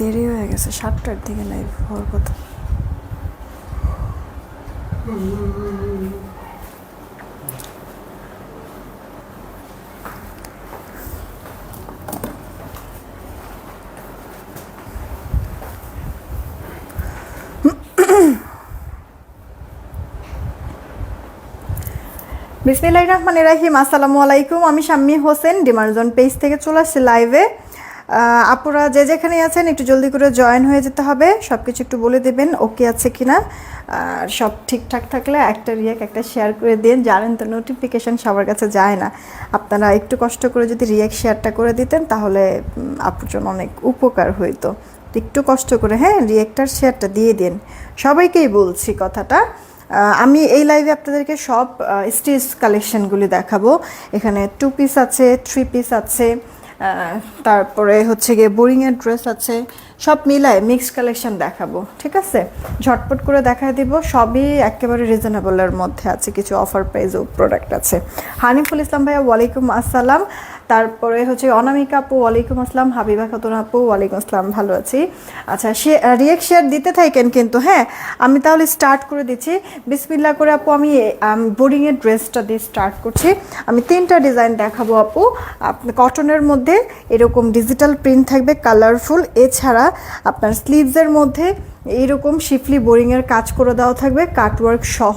দেরি হয়ে গেছে। সাতটার দিকে লাইভ হওয়ার কথা। বিসমিল্লাহির রহমানির রাহিম। আসসালামু আলাইকুম। আমি শাম্মী হোসেন, ডিমারজন পেজ থেকে চলে আসছি লাইভে আপুরা যে যেখানে আছেন, একটু জলদি করে জয়েন হয়ে যেতে হবে। সব কিছু একটু বলে দেবেন ওকে আছে কিনা। আর সব ঠিকঠাক থাকলে একটা রিয়াক একটা শেয়ার করে দিন। জানেন তো নোটিফিকেশান সবার কাছে যায় না। আপনারা একটু কষ্ট করে যদি রিয়াক শেয়ারটা করে দিতেন, তাহলে আপুর জন্য অনেক উপকার হইতো। একটু কষ্ট করে হ্যাঁ রিয়েক্টার শেয়ারটা দিয়ে দিন। সবাইকেই বলছি কথাটা। আমি এই লাইভে আপনাদেরকে সব স্টেজ কালেকশনগুলি দেখাবো। এখানে টু পিস আছে থ্রি পিস আছে। তারপরে হচ্ছে গিয়ে বোরিংয়ের ড্রেস আছে, সব মিলায় মিক্স কালেকশন দেখাবো, ঠিক আছে? ঝটপট করে দেখায় দিব, সবই একেবারে রিজনেবলের মধ্যে আছে, কিছু অফার প্রাইজও প্রোডাক্ট আছে। হানিফুল ইসলাম ভাইয়া, ওয়ালাইকুম আসসালাম। তারপরে হচ্ছে অনামিকা আপু, ওয়ালাইকুম আসসালাম। হাবিবা খাতুন আপু, ওয়ালাইকুম আসসালাম, ভালো আছি। আচ্ছা সে রিয়েক্ট শেয়ার দিতে থাকেন কিন্তু হ্যাঁ? আমি তাহলে স্টার্ট করে দিচ্ছি। বিসমিল্লা করে আপু, আমি বোর্ডিংয়ের ড্রেসটা দিয়ে স্টার্ট করছি। আমি তিনটা ডিজাইন দেখাবো আপু। কটনের মধ্যে এরকম ডিজিটাল প্রিন্ট থাকবে কালারফুল এছাড়া আপনার স্লিভসের মধ্যে এইরকম শিফলি বোরিংয়ের কাজ করে দেওয়া থাকবে কাটওয়ার্ক সহ।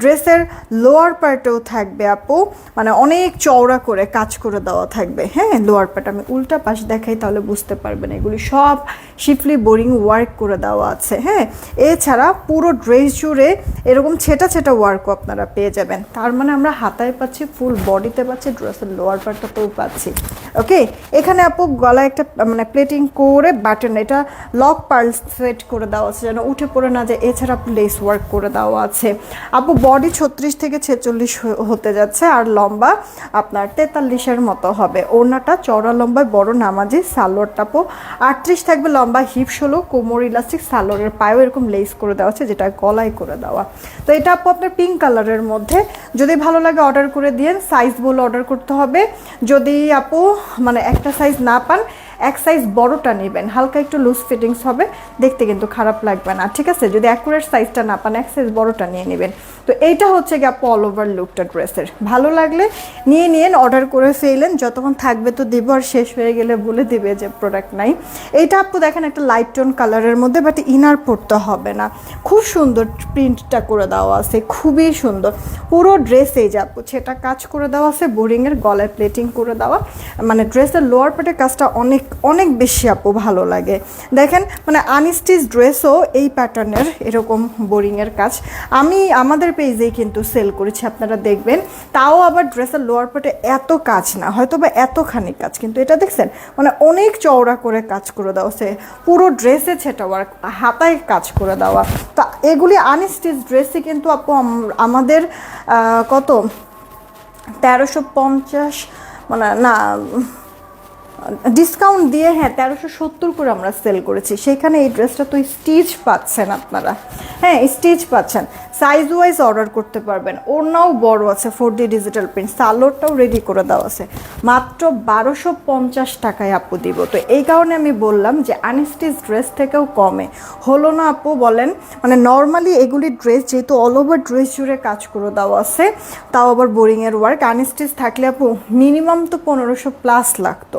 ড্রেসের লোয়ার পার্টেও থাকবে আপু মানে অনেক চওড়া করে কাজ করে দেওয়া থাকবে। হ্যাঁ লোয়ার পার্ট আমি উল্টা পাশ দেখাই, তাহলে বুঝতে পারবেন এগুলি সব শিফলি বোরিং ওয়ার্ক করে দেওয়া আছে হ্যাঁ? এছাড়া পুরো ড্রেস জুড়ে এরকম ছেটা ছেটা ওয়ার্কও আপনারা পেয়ে যাবেন। তার মানে আমরা হাতায় পাচ্ছি ফুল বডিতে পাচ্ছি ড্রেসের লোয়ার পার্টটাতেও পাচ্ছি। ওকে এখানে আপু গলায় একটা মানে প্লেটিং করে বাটন এটা লক পার্ল সেট করে দেওয়া আছে, যেন উঠে পড়ে না যায়। এছাড়া লেস ওয়ার্ক করে দেওয়া আছে। আপু বডি ছত্রিশ থেকে ছেচল্লিশ হতে যাচ্ছে, আর লম্বা আপনার তেতাল্লিশের মতো হবে। ওড়নাটা চওড়া লম্বায় বড় নামাজি সালোয়ার টাপো আটত্রিশ থাকবে লম্বা হিপ হলো কোমর ইলাস্টিক, সালোয়ারের পায়েও এরকম লেস করে দেওয়া আছে, যেটা গলায় করে দেওয়া। তো এটা আপু আপনার পিঙ্ক কালারের মধ্যে। যদি ভালো লাগে অর্ডার করে দিয়ে সাইজ বলে অর্ডার করতে হবে। যদি আপু মানে একটা সাইজ না পান এক সাইজ বড়টা নেবেন। হালকা একটু লুজ ফিটিংস হবে, দেখতে কিন্তু খারাপ লাগবে না, ঠিক আছে? যদি অ্যাকুরেট সাইজটা না পান, এক সাইজ বড়টা নিয়ে নেবেন। তো এইটা হচ্ছে গিয়ে আপু অল ওভার লুকটা ড্রেসের। ভালো লাগলে নিয়ে নিয়েন অর্ডার করে ফেলেন যতক্ষণ থাকবে তো দিব, আর শেষ হয়ে গেলে বলে দিবে যে প্রোডাক্ট নাই। এইটা আপু দেখেন একটা লাইট টোন কালারের মধ্যে বাট ইনার পড়তে হবে না। খুব সুন্দর প্রিন্টটা করে দেওয়া আছে, খুবই সুন্দর। পুরো ড্রেস এই যে আপু, সেটা কাজ করে দেওয়া আছে বোরিংয়ের গলায় প্লেটিং করে দেওয়া। মানে ড্রেসের লোয়ার পার্টের কাজটা অনেক অনেক বেশি আপু ভালো লাগে। দেখেন মানে আনস্টিচ ড্রেসও এই প্যাটার্নের এরকম বোরিংয়ের কাজ। আমি আমাদের পেজেই কিন্তু সেল করেছি, আপনারা দেখবেন। তাও আবার ড্রেসের লোয়ার পার্টে এত কাজ না হয়তো বা এতখানি কাজ, কিন্তু এটা দেখছেন মানে অনেক চওড়া করে কাজ করে দেওয়া সে পুরো ড্রেসে সেটা ওয়ার্ক হাতায় কাজ করে দেওয়া। তো এগুলি আনস্টিচ ড্রেসে কিন্তু আপু আমাদের কত? তেরোশো পঞ্চাশ মানে না ডিসকাউন্ট দিয়ে হ্যাঁ তেরোশো সত্তর করে আমরা সেল করেছি। সেখানে এই ড্রেসটা তো স্টিচ পাচ্ছেন আপনারা। হ্যাঁ স্টিচ পাচ্ছেন। সাইজ ওয়াইজ অর্ডার করতে পারবেন। ওড়নাও বড় আছে ফোর ডি ডিজিটাল প্রিন্ট সালোয়ারটাও রেডি করে দেওয়া আছে। মাত্র বারোশো পঞ্চাশ টাকায় আপু দিব। তো এই কারণে আমি বললাম যে আনস্টিচ ড্রেস থেকেও কমে। হলো না আপু বলেন মানে নর্মালি এগুলি ড্রেস যেহেতু অল ওভার ড্রেস জুড়ে কাজ করে দেওয়া আছে, তাও আবার বোরিংয়ের ওয়ার্ক আনস্টিচ থাকলে আপু মিনিমাম তো পনেরোশো প্লাস লাগতো।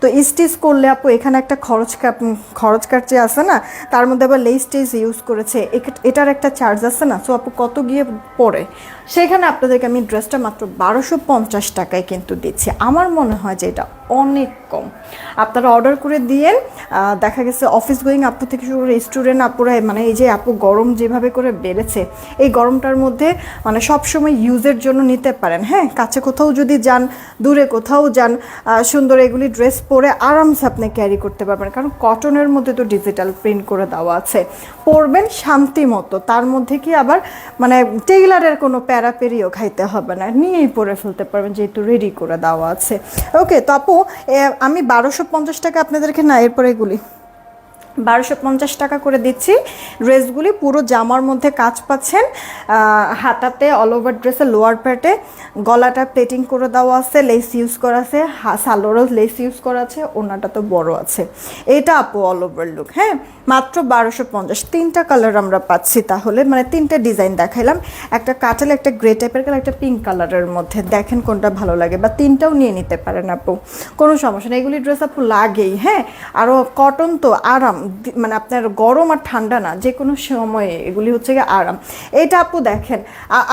তো স্টিচ করলে আপু, এখানে একটা খরচ খরচ কাট যে আছে না, তার মধ্যে আবার লেস টেস ইউজ করেছে। এটার একটা চার্জ আছে না সো আপু কত গিয়ে পড়ে? সেখানে আপনাদেরকে আমি ড্রেসটা মাত্র বারোশো পঞ্চাশ টাকায় কিন্তু দিচ্ছি। আমার মনে হয় যে এটা অনেক কম। আপনারা অর্ডার করে দিয়েন দেখা গেছে অফিস গোয়িং আপু থেকে শুরু করে স্টুডেন্ট আপুরা মানে এই যে আপু গরম যেভাবে করে বেড়েছে, এই গরমটার মধ্যে মানে সবসময় ইউজের জন্য নিতে পারেন। হ্যাঁ কাছে কোথাও যদি যান, দূরে কোথাও যান সুন্দর এগুলি ড্রেস পরে আরামসে আপনি ক্যারি করতে পারবেন। কারণ কটনের মধ্যে তো ডিজিটাল প্রিন্ট করে দেওয়া আছে। পরবেন শান্তি মতো। তার মধ্যে কি আবার মানে টেইলারের কোনো প্যারাপেরিও খাইতে হবে না। নিয়েই পরে ফেলতে পারবেন, যেহেতু রেডি করে দেওয়া আছে। ওকে তো আপু আমি বারোশো পঞ্চাশ টাকা আপনাদেরকে না, এরপরে এগুলি বারোশো পঞ্চাশ টাকা করে দিচ্ছি। ড্রেসগুলি পুরো জামার মধ্যে কাজ পাচ্ছেন। হাতাতে অল ওভার ড্রেসে লোয়ার প্যাটে গলাটা প্লেটিং করে দেওয়া আছে লেস ইউজ করা আছে সালোয়ারও লেস ইউজ করা আছে, ওনাটা তো বড় আছে। এটা আপু অল ওভার লুক হ্যাঁ? মাত্র বারোশো পঞ্চাশ। তিনটা কালার আমরা পাচ্ছি তাহলে মানে তিনটা ডিজাইন দেখাইলাম। একটা কাটাল একটা গ্রে টাইপের কালার একটা পিঙ্ক কালারের মধ্যে। দেখেন কোনটা ভালো লাগে, বা তিনটাও নিয়ে নিতে পারেন আপু। কোনো সমস্যা নেই, এগুলি ড্রেস আপু লাগেই হ্যাঁ? আরও কটন তো, আরাম। মানে আপনার গরম আর ঠান্ডা না যে কোনো সময়ে। এগুলি হচ্ছে গিয়ে আরাম। এটা আপু দেখেন।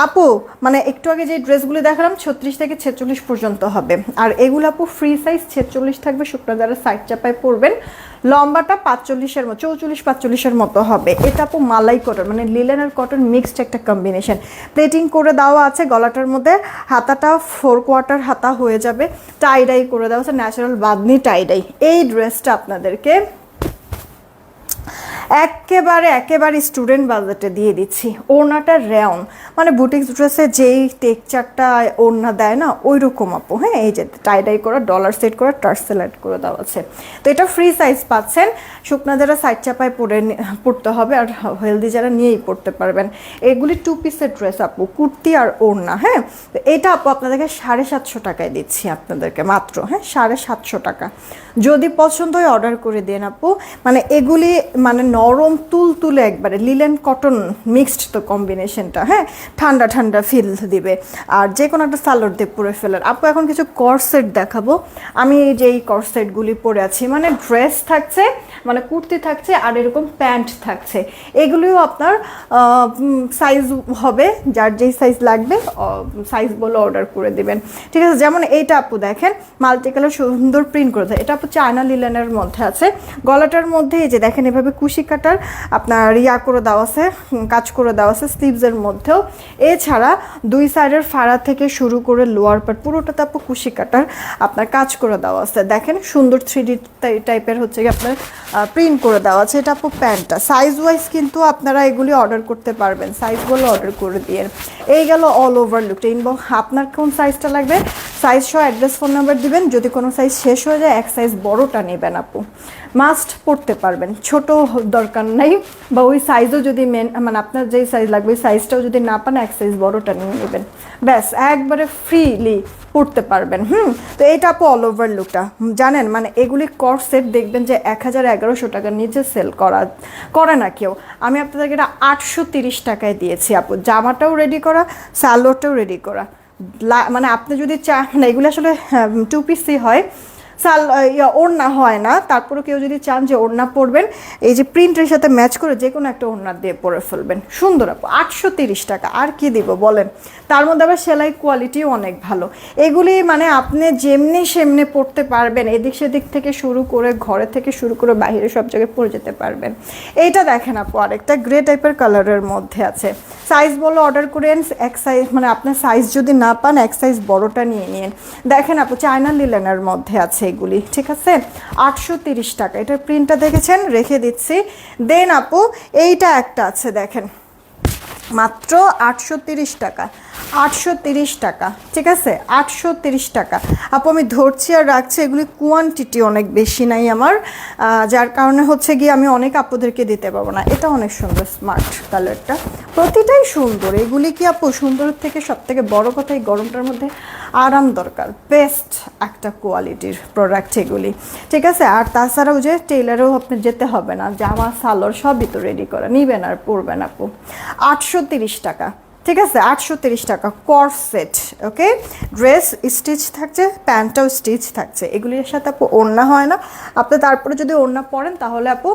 আপু মানে একটু আগে যে ড্রেসগুলি দেখালাম, ছত্রিশ থেকে ছেচল্লিশ পর্যন্ত হবে। আর এগুলো আপু ফ্রি সাইজ ছেচল্লিশ থাকবে শুকনো যারা সাইড চাপায় পরবেন, লম্বাটা পাঁচচল্লিশের মতো চৌচল্লিশ, পাঁচচল্লিশের মতো হবে। এটা আপু মালাই কটন মানে লিলেন আর কটন মিক্সড একটা কম্বিনেশন প্লেটিং করে দেওয়া আছে গলাটার মধ্যে, হাতাটা ফোর কোয়ার্টার হাতা হয়ে যাবে। টাইডাই করে দেওয়া আছে ন্যাচারাল বাদনি টাইডাই এই ড্রেসটা আপনাদেরকে একেবারে একেবারে স্টুডেন্ট বাজেটে দিয়ে দিচ্ছি। ওড়নাটা রেয়ন মানে বুটিক্স ড্রেসে যেই টেকচারটা ওড়না দেয় না ওই রকম আপু হ্যাঁ? এই যে টাই টাইডাই করা ডলার সেট করা টার্স সেলেক্ট করে দেওয়া আছে। তো এটা ফ্রি সাইজ পাচ্ছেন। শুকনা যারা সাইড চাপায় পরে নি- পড়তে হবে আর হেলদি যারা নিয়েই পড়তে পারবেন। এগুলি টু পিসের ড্রেস আপু, কুর্তি আর ওড়না হ্যাঁ? তো এটা আপু আপনাদেরকে সাড়ে সাতশো টাকায় দিচ্ছি আপনাদেরকে মাত্র হ্যাঁ? সাড়ে সাতশো টাকা। যদি পছন্দ হয় অর্ডার করে দেন আপু মানে এগুলি মানে নরম তুল তুলে একবারে লিলেন কটন মিক্সড তো কম্বিনেশনটা হ্যাঁ? ঠান্ডা ঠান্ডা ফিল দিবে। আর যে কোনো একটা সালোয়ার দিয়ে পরে ফেলার। আপু, এখন কিছু করসেট দেখাবো। আমি এই যে করসেটগুলি পরে আছি মানে ড্রেস থাকছে মানে কুর্তি থাকছে, আর এরকম প্যান্ট থাকছে। এগুলিও আপনার সাইজ হবে, যার যেই সাইজ লাগবে সাইজ বলে অর্ডার করে দিবেন। ঠিক আছে, যেমন এইটা আপু দেখেন মাল্টি কালার সুন্দর প্রিন্ট করে দেয় এটা আপু চায়না লিলেনের মধ্যে আছে। গলাটার মধ্যে এই যে দেখেন, এভাবে কুশি কাটার আপনার ইয়া করে দেওয়া আছে কাজ করে দেওয়া আছে স্লিভসের মধ্যেও। এছাড়া দুই সাইডের ফাড়া থেকে শুরু করে লোয়ার পার্ট পুরোটাতে আপু কুশি কাটার আপনার কাজ করে দেওয়া আছে। দেখেন সুন্দর থ্রি ডি টাইপের হচ্ছে কি আপনার প্রিন্ট করে দেওয়া আছে। এটা আপু প্যান্টটা। সাইজ ওয়াইজ কিন্তু আপনারা এগুলি অর্ডার করতে পারবেন। সাইজগুলো অর্ডার করে দিয়ে। এই গেল অল ওভার লুকটা ইনবো আপনার কোন সাইজটা লাগবে? সাইজ সহ অ্যাড্রেস ফোন নাম্বার দিবেন। যদি কোনো সাইজ শেষ হয়ে যায়, এক সাইজ বড়টা নেবেন আপু। মাস্ট পড়তে পারবেন। ছোট দরকার নাই। বা ওই সাইজও যদি মেন মানে আপনার যেই সাইজ লাগবে, ওই সাইজটাও যদি না পান, এক সাইজ বড়টা নিয়ে নেবেন। ব্যাস, একবারে ফ্রিলি পড়তে পারবেন, হুম? তো এটা আপু অল ওভার লুকটা জানেন মানে এগুলি কর সেট দেখবেন যে এক হাজার এগারোশো টাকার নিচে সেল করা, করে না কেউ। আমি আপনাদেরকে এটা আটশো তিরিশ টাকায় দিয়েছি আপু। জামাটাও রেডি করা স্যালোটাও রেডি করা। মানে আপনি যদি চান মানে এগুলো আসলে টু পিসই হয়। সাল ওড়না হয় না। তারপরে কেউ যদি চান যে ওড়না পরবেন, এই যে প্রিন্টের সাথে ম্যাচ করে যে কোনো একটা ওড়না দিয়ে পরে ফেলবেন। সুন্দর আপু, আটশো তিরিশ টাকা, আর কি দিব বলেন? তার মধ্যে আবার সেলাই কোয়ালিটিও অনেক ভালো। এগুলি মানে আপনি যেমনি সেমনি পড়তে পারবেন, এদিক সেদিক থেকে শুরু করে ঘরে থেকে শুরু করে বাইরে সব জায়গায় পরে যেতে পারবেন। এইটা দেখেন আপু, আরেকটা গ্রে টাইপের কালারের মধ্যে আছে। সাইজ বলো অর্ডার করেন এক সাইজ মানে আপনার সাইজ যদি না পান, এক সাইজ বড়টা নিয়ে নিন দেখেন আপু, চায়না লিলেনের মধ্যে আছে। এগুলি। ঠিক আছে? আটশো তিরিশ টাকা। এটার প্রিন্টটা দেখেছেন? রেখে দিচ্ছি। দেন আপু, এইটা একটা আছে, দেখেন। মাত্র আটশো তিরিশ টাকা। আটশো তিরিশ টাকা, ঠিক আছে? আটশো তিরিশ টাকা। আপু, আমি ধরছি আর রাখছি, এগুলি কোয়ান্টিটি অনেক বেশি নাই আমার। যার কারণে হচ্ছে গিয়ে আমি অনেক আপুদেরকে দিতে পারব না। এটা অনেক সুন্দর স্মার্ট কালারটা প্রতিটাই সুন্দর। এগুলি কি আপু সুন্দর থেকে সব থেকে বড়ো কথা এই গরমটার মধ্যে? আরাম দরকার বেস্ট একটা কোয়ালিটির প্রোডাক্ট এগুলি। ঠিক আছে? আর তাছাড়াও যে টেইলারেও আপনি যেতে হবে না। জামা, সালোয়ার সবই তো রেডি করা। নিবেন আর পরবেন আপু। আটশো টাকা। ঠিক আছে, আটশো তিরিশ টাকা কর সেট, ওকে? ড্রেস স্টিচ থাকছে প্যান্টটাও স্টিচ থাকছে। এগুলির সাথে আপু ওড়না হয় না। আপনি তারপরে যদি ওড়না পরেন, তাহলে আপু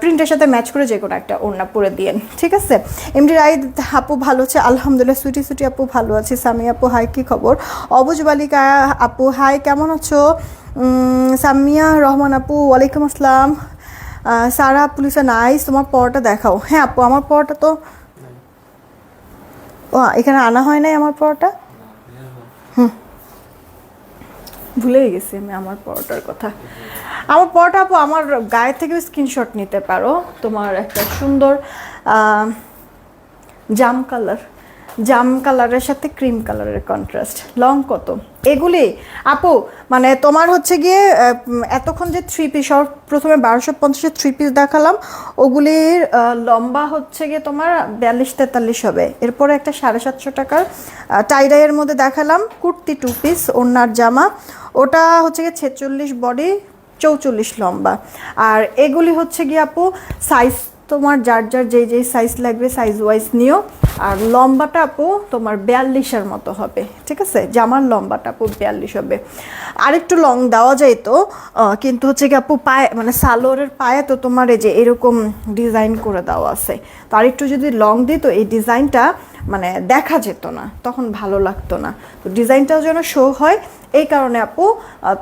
প্রিন্টের সাথে ম্যাচ করে যে কোনো একটা ওড়না পরে দিয়েন, ঠিক আছে? এমডি রাই আপু ভালো আছে, আলহামদুলিল্লাহ, সুইটি সুইটি আপু ভালো আছে। সামি আপু, হাই, কী খবর? অবুজ বালিকা আপু, হাই, কেমন আছো? সামিয়া রহমান আপু, ওয়ালাইকুম আসসালাম। সারা পুলিশে, নাইস, তোমার পরটা দেখাও। হ্যাঁ আপু, আমার পরটা তো ও, এখানে আনা হয় নাই আমার পরোটা? হুম। ভুলেই গেছি আমি আমার পরোটার কথা। আমার পরোটা আপু, আমার গায়ে থেকে স্ক্রিনশট নিতে পারো। তোমার একটা সুন্দর জাম কালার জাম কালারের সাথে ক্রিম কালারের কন্ট্রাস্ট লং কত? এগুলি, আপু মানে তোমার হচ্ছে গিয়ে এতক্ষণ যে থ্রি পিস প্রথমে বারোশো পঞ্চাশের থ্রি পিস দেখালাম, ওগুলির লম্বা হচ্ছে গিয়ে তোমার বিয়াল্লিশ তেতাল্লিশ হবে। এরপরে একটা সাড়ে সাতশো টাকার টাইডাইয়ের মধ্যে দেখালাম, কুর্তি টু পিস ওনার জামা। ওটা হচ্ছে গিয়ে ছেচল্লিশ বডি চৌচল্লিশ লম্বা। আর এগুলি হচ্ছে গিয়ে আপু সাইজ তোমার যার যার যেই যেই সাইজ লাগবে সাইজ ওয়াইজ নিও। আর লম্বাটা আপু তোমার বিয়াল্লিশের মতো হবে, ঠিক আছে? জামার লম্বাটা আপু বিয়াল্লিশ হবে। আরেকটু লং দেওয়া যায় তো কিন্তু হচ্ছে কি আপু পায়ে মানে সালোয়ারের পায়ে তো তোমার এই যে এরকম ডিজাইন করে দেওয়া আছে। তো আরেকটু যদি লং দিই তো এই ডিজাইনটা মানে দেখা যেত না, তখন ভালো লাগতো না। তো ডিজাইনটাও যেন শো হয়, এই কারণে আপু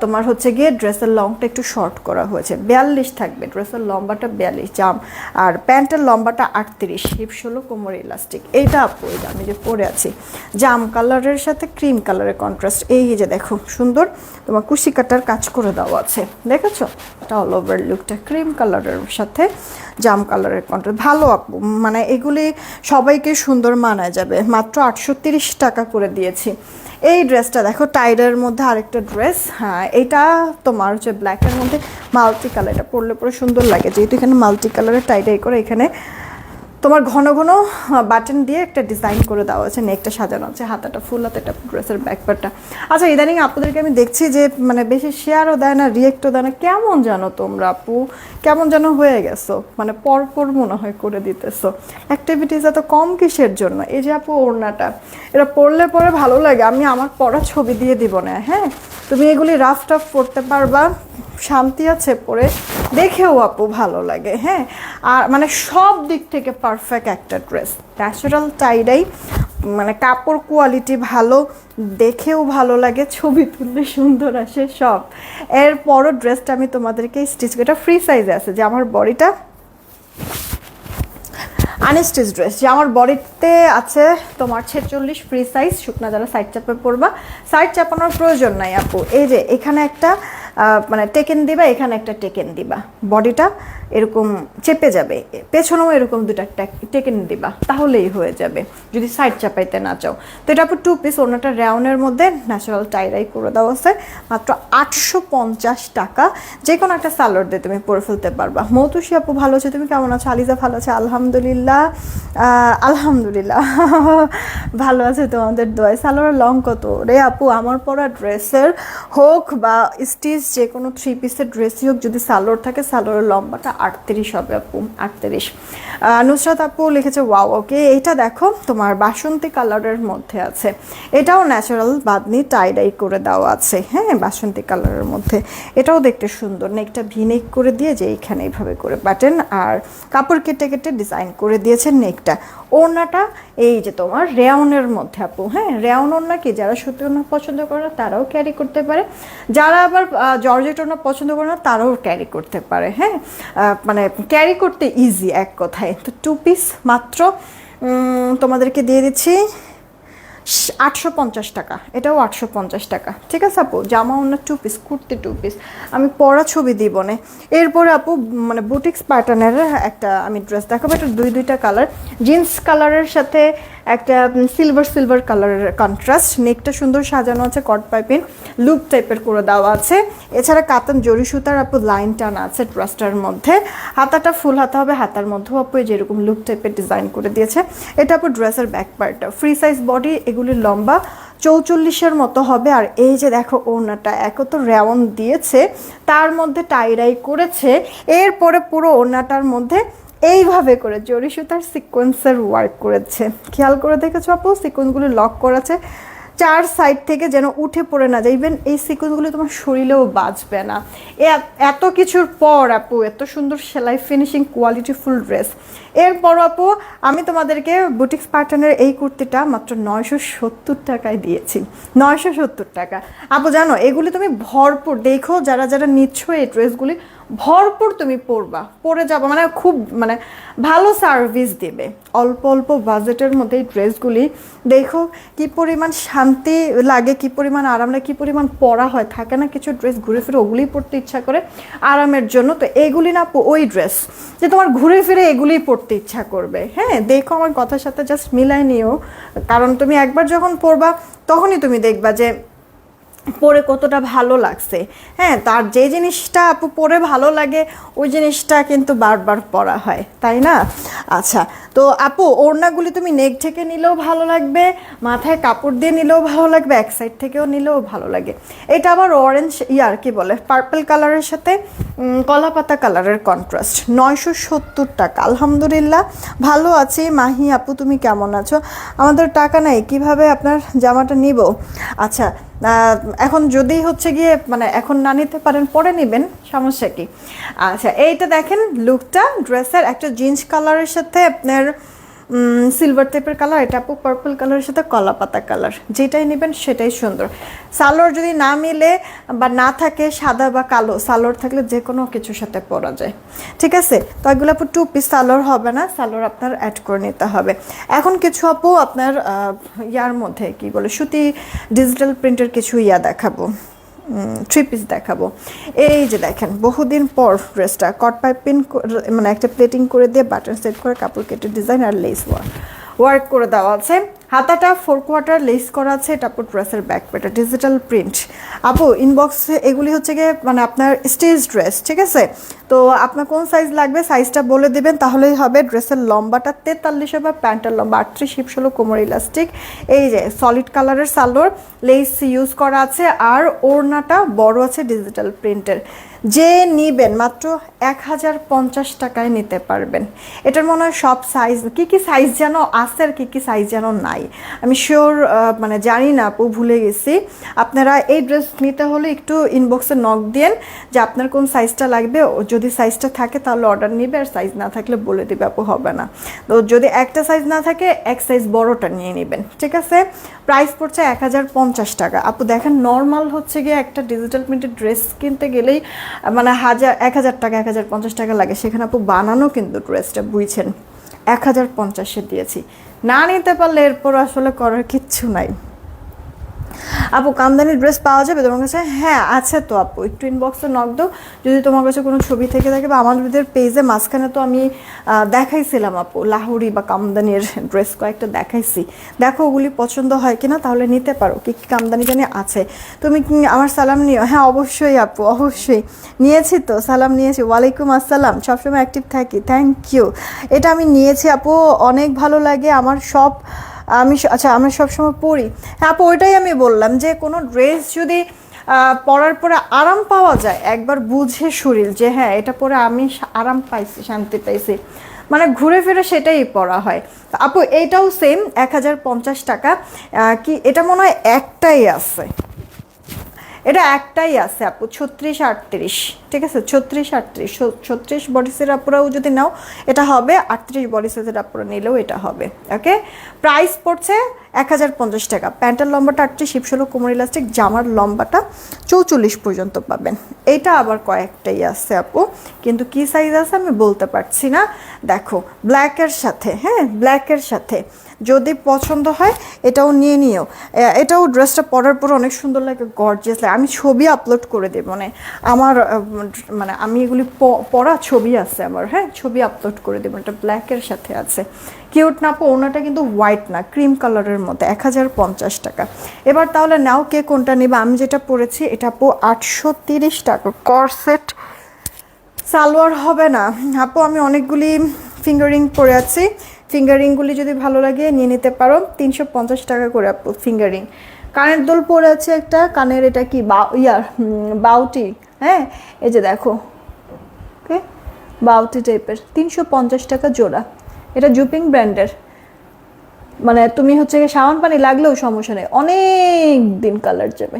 তোমার হচ্ছে গিয়ে ড্রেসের লংটা একটু শর্ট করা হয়েছে। বিয়াল্লিশ থাকবে ড্রেসের লম্বাটা বিয়াল্লিশ, জাম। আর প্যান্টের লম্বাটা আটত্রিশ হিপ ষোলো কোমর ইলাস্টিক এইটা আপু যে আমি যে পরে আছি। জাম কালারের সাথে ক্রিম কালারের কন্ট্রাস্ট এই যে দেখো, সুন্দর। তোমার কুশি কাটার কাজ করে দেওয়া আছে। দেখেছ? এটা অল ওভার লুকটা ক্রিম কালারের সাথে। জাম কালারের কন্ট্রাস্ট ভালো আপু মানে এগুলি সবাইকে সুন্দর মানা যাবে। মাত্র আটশো টাকা করে দিয়েছি। এই ড্রেসটা দেখো টাইডের মধ্যে আরেকটা ড্রেস হ্যাঁ এটা তোমার হচ্ছে ব্ল্যাকের মধ্যে মাল্টি কালার এটা পরলে পরে সুন্দর লাগে। যেহেতু এখানে মাল্টি কালারের টাইডাই করে এখানে তোমার ঘন ঘন বাটন দিয়ে একটা ডিজাইন করে দেওয়া আছে নেকটা সাজানো আছে হাতাটা ফুল হাতাটা ড্রেসের ব্যাকপারটা আচ্ছা ইদানিং আপনাদেরকে আমি দেখছি যে মানে বেশি শেয়ারও দেয় না রিয়েক্টও দেয় না, কেমন জানো তোমরা আপু? কেমন যেন হয়ে গেছো মানে পরপর মনে হয় করে দিতেছো। অ্যাক্টিভিটিস এত কম কিসের জন্য? এই যে আপু ওড়নাটা, এটা পড়লে পরে ভালো লাগে, আমি আমার পড়া ছবি দিয়ে দিব না হ্যাঁ? তুমি এগুলি রাফ টাফ পড়তে পারবা, শান্তি আছে পরে, দেখেও আপু ভালো লাগে হ্যাঁ? আর মানে সব দিক থেকে পারফেক্ট একটা ড্রেস ন্যাচারাল টাইডাই মানে কাপড় কোয়ালিটি ভালো, দেখেও ভালো লাগে, ছবি তুললে সুন্দর আসে সব। এরপরও ড্রেসটা আমি তোমাদেরকে স্টিচ এটা ফ্রি সাইজে আছে, যে আমার বডিটা আনস্টিচ ড্রেস যে আমার বডিতে আছে তোমার ছেচল্লিশ ফ্রি সাইজ শুকনা যারা সাইড চাপে পরবা সাইড চাপানোর প্রয়োজন নাই আপু। এই যে, এখানে একটা মানে টেকেন দিবা, এখানে একটা টেকেন দিবা। বডিটা এরকম চেপে যাবে, পেছনেও এরকম দুটা টেকেন দিবা, তাহলেই হয়ে যাবে, যদি সাইড চাপাইতে না চাও। তো এটা আপু টু পিস অন্যটা র্যাউনের মধ্যে ন্যাচারাল টাইরাই করে দেওয়া আছে, মাত্র আটশো পঞ্চাশ টাকা। যে কোনো একটা সালোয়ার দিয়ে তুমি পরে ফেলতে পারবা। মৌতুষি আপু ভালো আছে, তুমি কেমন আছো? আলিজা ভালো আছে, আলহামদুলিল্লাহ। আলহামদুলিল্লাহ। ভালো আছে তোমাদের দোয়ায়। সালোয়ার লং কত? রে আপু, আমার পরা ড্রেসের হোক বা স্টিচ যে কোনো থ্রি পিসের ড্রেসই হোক, যদি সালোয়ার থাকে, সালোয়ারের লম্বাটা আটত্রিশ হবে আপু, আটত্রিশ। নুসরাত আপু লিখেছে ওয়াও ওকে এইটা দেখো, তোমার বাসন্তী কালারের মধ্যে আছে। এটাও ন্যাচারাল বাদনি টাইডাই করে দেওয়া আছে হ্যাঁ বাসন্তী কালারের মধ্যে। এটাও দেখতে সুন্দর নেকটা ভিনেক করে দিয়ে যে এইখানে এইভাবে করে বাটেন, আর কাপড় কেটে কেটে ডিজাইন করে দিয়েছেন নেকটা ওড়নাটা এই যে তোমার রেওনের মধ্যে, আপু হ্যাঁ? রেয়ন ওড়না কি? যারা সুতি ওড়না পছন্দ করে না, তারাও ক্যারি করতে পারে। যারা আবার জর্জেট ওড়না পছন্দ করে না, তারাও ক্যারি করতে পারে হ্যাঁ? মানে ক্যারি করতে ইজি এক কথায়। তো টু পিস মাত্র। তোমাদেরকে দিয়ে দিচ্ছি। আটশো পঞ্চাশ টাকা, এটাও আটশো পঞ্চাশ টাকা। ঠিক আছে আপু? জামা ওনার two piece kurti two piece আমি পরা ছবি দিব না। এরপরে আপু মানে বুটিক্স প্যাটার্নের একটা আমি ড্রেস দেখাবো। এটা দুই দুইটা কালার জিন্স কালারের সাথে একটা সিলভার সিলভার কালারের কন্ট্রাস্ট নেকটা সুন্দর সাজানো আছে কট পাইপিন লুপ টাইপের করে দেওয়া আছে। এছাড়া কাতান জরি সুতার আপু লাইন টান আছে ড্রেসটার মধ্যে। হাতাটা ফুল হাতা হবে, হাতার মধ্যেও আপু যেরকম লুপ টাইপের ডিজাইন করে দিয়েছে। এটা আপু ড্রেসের ব্যাক পার্টটা ফ্রি সাইজ বডি এগুলি লম্বা, চৌচল্লিশের মতো হবে। আর এই যে দেখো ওড়নাটা, এক তো রেওন দিয়েছে, তার মধ্যে টাইরাই করেছে। এরপরে পুরো ওড়নাটার মধ্যে এইভাবে করে জরি সুতার সিকোয়েন্সের ওয়ার্ক করেছে। খেয়াল করে দেখেছ আপু? সিকোয়েন্সগুলো লক করেছে। চার সাইড থেকে যেন উঠে পড়ে না যায়। ইভেন এই সিকোয়েন্সগুলো তোমার শরীরেও বাঁচবে না। এত কিছুর পর আপু, এত সুন্দর সেলাই ফিনিশিং কোয়ালিটিফুল ড্রেস এরপর আপু, আমি তোমাদেরকে বুটিক্স প্যাটার্নের এই কুর্তিটা মাত্র নয়শো সত্তর টাকায় দিয়েছি। নয়শো সত্তর টাকা। আপু, জানো, এগুলি তুমি ভরপুর। দেখো, যারা যারা নিচ্ছ এই ড্রেসগুলি ভরপুর তুমি পরবা পরে যাব মানে খুব মানে ভালো সার্ভিস দেবে। অল্প অল্প বাজেটের মধ্যে এই ড্রেসগুলি দেখো কি পরিমাণ শান্তি লাগে, কি পরিমাণ আরাম লাগে, কী পরিমাণ পরা হয়, থাকে না কিছু ড্রেস ঘুরে ফিরে ওগুলি পড়তে ইচ্ছা করে আরামের জন্য। তো এগুলি না ওই ড্রেস যে তোমার ঘুরে ফিরে এগুলিই পরতে ইচ্ছা করবে। হ্যাঁ দেখো আমার কথার সাথে জাস্ট মিলাই নিও। কারণ তুমি একবার যখন পরবা তখনই তুমি দেখবা যে পরে কতটা ভালো লাগছে। হ্যাঁ তার যে জিনিসটা আপু পরে ভালো লাগে, ওই জিনিসটা কিন্তু বারবার পরা হয়, তাই না? আচ্ছা তো আপু, ওড়নাগুলি তুমি নেক থেকে নিলেও ভালো লাগবে, মাথায় কাপড় দিয়ে নিলেও ভালো লাগবে, এক সাইড থেকেও নিলেও ভালো লাগে। এটা আবার অরেঞ্জ ইয়ার, কি বলে? পার্পল কালারের সাথে কলাপাতা কালারের কন্ট্রাস্ট নয়শো সত্তর টাকা, আলহামদুলিল্লাহ, ভালো আছি। মাহি আপু, তুমি কেমন আছো? আমাদের টাকা নাই, কীভাবে আপনার জামাটা নিব? আচ্ছা এখন যদি হচ্ছে গিয়ে মানে এখন না নিতে পারেন, পরে নেবেন, সমস্যা কি? আচ্ছা এইটা দেখেন, লুকটা ড্রেসের একটা জিন্স কালারের সাথে আপনার সিলভার টাইপের কালার এটা আপু পার্পল কালারের সাথে কলা পাতা কালার যেটাই নেবেন সেটাই সুন্দর। সালোয়ার যদি না মিলে বা না থাকে সাদা বা কালো, সালোয়ার থাকলে যে কোনো কিছুর সাথে পরা যায়। ঠিক আছে? তো এগুলো আপু টু পিস সালোয়ার হবে না, সালোয়ার আপনার অ্যাড করে নিতে হবে। এখন কিছু আপু আপনার ইয়ার মধ্যে কি বলে, সুতি ডিজিটাল প্রিন্টের কিছু ইয়া দেখাবো। থ্রি পিস দেখাবো। এই যে দেখেন, বহুদিন পর ড্রেসটা কট পাইপিং মানে একটা প্লেটিং করে দিয়ে বাটন সেট করে কাপড় কেটে ডিজাইন আর লেস ওয়ার্ক ওয়ার্ক করে দেওয়া আছে। হাতাটা ফোর কোয়ার্টার লেস করা আছে, এটা তারপর ড্রেসের ব্যাক পেটা ডিজিটাল প্রিন্ট আপু ইনবক্সে এগুলি হচ্ছে গিয়ে মানে আপনার স্টেজ ড্রেস ঠিক আছে? তো আপনার কোন সাইজ লাগবে সাইজটা বলে দেবেন তাহলেই হবে ড্রেসের লম্বাটা তেতাল্লিশ হবে, প্যান্টের লম্বা আটত্রিশ, হিপ ষোলো, কোমর ইলাস্টিক এই যে সলিড কালারের সালোর লেস ইউজ করা আছে, আর ওড়নাটা বড় আছে ডিজিটাল প্রিন্টের যে নিবেন মাত্র এক হাজার পঞ্চাশ টাকায় নিতে পারবেন। এটার মনে হয় সব সাইজ কি কি সাইজ যেন আছে আর কী কী সাইজ যেন নাই। আমি শিওর মানে জানি না, আপু, ভুলে গেছি। আপনারা এই ড্রেস নিতে হলে একটু ইনবক্সে নক দিন যে আপনার কোন সাইজটা লাগবে। যদি সাইজটা থাকে তাহলে অর্ডার নিবে, আর সাইজ না থাকলে বলে দিবে, আপু, হবে না। তো যদি একটা সাইজ না থাকে, এক সাইজ বড়টা নিয়ে নেবেন, ঠিক আছে? প্রাইস পড়ছে এক হাজার পঞ্চাশ টাকা। আপু, দেখেন নর্মাল হচ্ছে গিয়ে একটা ডিজিটাল প্রিন্টের ড্রেস কিনতে গেলেই মানে হাজার, এক হাজার টাকা, এক হাজার পঞ্চাশ টাকা লাগে। সেখানে আপু বানানো কিন্তু ড্রেসটা বুঝছেন। এক হাজার পঞ্চাশে দিয়েছি। না নিতে পারলে এরপর আসলে করার কিচ্ছু নাই। আপু কামদানি ড্রেস পাওয়া যাবে? তোমার কাছে? হ্যাঁ আছে তো আপু। একটু ইনবক্সে নক দাও। যদি তোমার কাছে কোনো ছবি থেকে থাকে বা আমাদের পেজে মাঝখানে তো আমি দেখাইছিলাম আপু লাহুরি বা কামদানির ড্রেস কয়েকটা দেখাইছি। দেখো ওগুলি পছন্দ হয় কিনা, তাহলে নিতে পারো। কি কি কামদানি জানি আছে। তুমি আমার সালাম নিও? হ্যাঁ অবশ্যই আপু, অবশ্যই। নিয়েছি তো, সালাম নিয়েছি। ওয়ালাইকুম আসসালাম। সবসময় অ্যাক্টিভ থাকি। থ্যাংক ইউ এটা আমি নিয়েছি আপু, অনেক ভালো লাগে। আমার সব আমি আচ্ছা আমরা সবসময় পড়ি। হ্যাঁ আপু, ওইটাই আমি বললাম যে, কোনো ড্রেস যদি পরার পরে আরাম পাওয়া যায়, একবার বুঝে শরীর যে হ্যাঁ এটা পরে আমি আরাম পাইছি, শান্তি পাইছি। মানে ঘুরে ফিরে সেটাই পরা হয়। আপু, এইটাও সেম এক হাজার পঞ্চাশ টাকা। কি, এটা মনে হয় একটাই আছে। এটা একটাই আছে আপু, ছত্রিশ আটত্রিশ, ঠিক আছে? ছত্রিশ আটত্রিশ ছত্রিশ বডি সেট আপুরাও যদি নাও, এটা হবে আটত্রিশ বডি সেটের আপুরা নিলেও এটা হবে ওকে প্রাইস পড়ছে এক হাজার পঞ্চাশ টাকা। প্যান্টের লম্বাটা আটত্রিশ হিপসোলো কোমর ইলাস্টিক জামার লম্বাটা চৌচল্লিশ পর্যন্ত পাবেন। এটা আবার কয়েকটাই আছে আপু, কিন্তু কি সাইজ আছে আমি বলতে পারছি না। দেখো ব্ল্যাকের সাথে হ্যাঁ? ব্ল্যাকের সাথে। যদি পছন্দ হয়, এটাও নিয়ে নিও। এটাও ড্রেসটা পরার পর অনেক সুন্দর লাগে গর্জিয়াস লাগে। আমি ছবি আপলোড করে দেব মানে আমার মানে আমি এগুলি পরা ছবি আছে আমার হ্যাঁ? ছবি আপলোড করে দেবো, এটা ব্ল্যাকের সাথে আছে। কিউট না পো ওনাটা কিন্তু হোয়াইট না ক্রিম কালারের মধ্যে, এক হাজার পঞ্চাশ টাকা। এবার তাহলে নাও কে কোনটা নেবে? আমি যেটা পরেছি, এটা পো আটশো তিরিশ টাকা করসেট সালোয়ার হবে না। আপু, আমি অনেকগুলি ফিঙ্গারিং পরে আছি। ফিঙ্গারিংগুলি যদি ভালো লাগে, নিয়ে নিতে পারো। তিনশো পঞ্চাশ টাকা করে ফিঙ্গারিং। কানের দোল পরে আছে একটা, কানের এটা কি, বা, ইয়ার বাউটি হ্যাঁ? এই যে দেখো, ওকে? বাউটি টাইপের, তিনশো পঞ্চাশ টাকা জোড়া। এটা জুপিং ব্র্যান্ডের। মানে তুমি হচ্ছে সাবান পানি লাগলেও সমস্যা নেই, অনেক দিন কালার যাবে।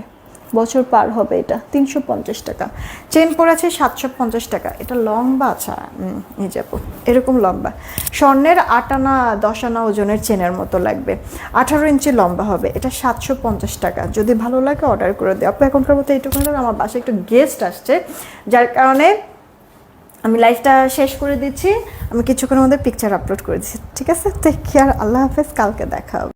বছর পার হবে এটা তিনশো পঞ্চাশ টাকা। চেন পড়েছে সাতশো পঞ্চাশ টাকা। এটা লম্বা হুম, এই যাব এরকম লম্বা। স্বর্ণের আট আনা দশ আনা ওজনের চেনের মতো লাগবে। আঠারো ইঞ্চি লম্বা হবে এটা সাতশো পঞ্চাশ টাকা। যদি ভালো লাগে অর্ডার করে দেয় আপু এখনকার মতো এইটুকু আমার বাসায় একটু গেস্ট আসছে যার কারণে আমি লাইভটা শেষ করে দিচ্ছি। আমি কিছুক্ষণের মধ্যে পিকচার আপলোড করে দিচ্ছি। ঠিক আছে? টেক কেয়ার আল্লাহ হাফেজ কালকে দেখা হবে।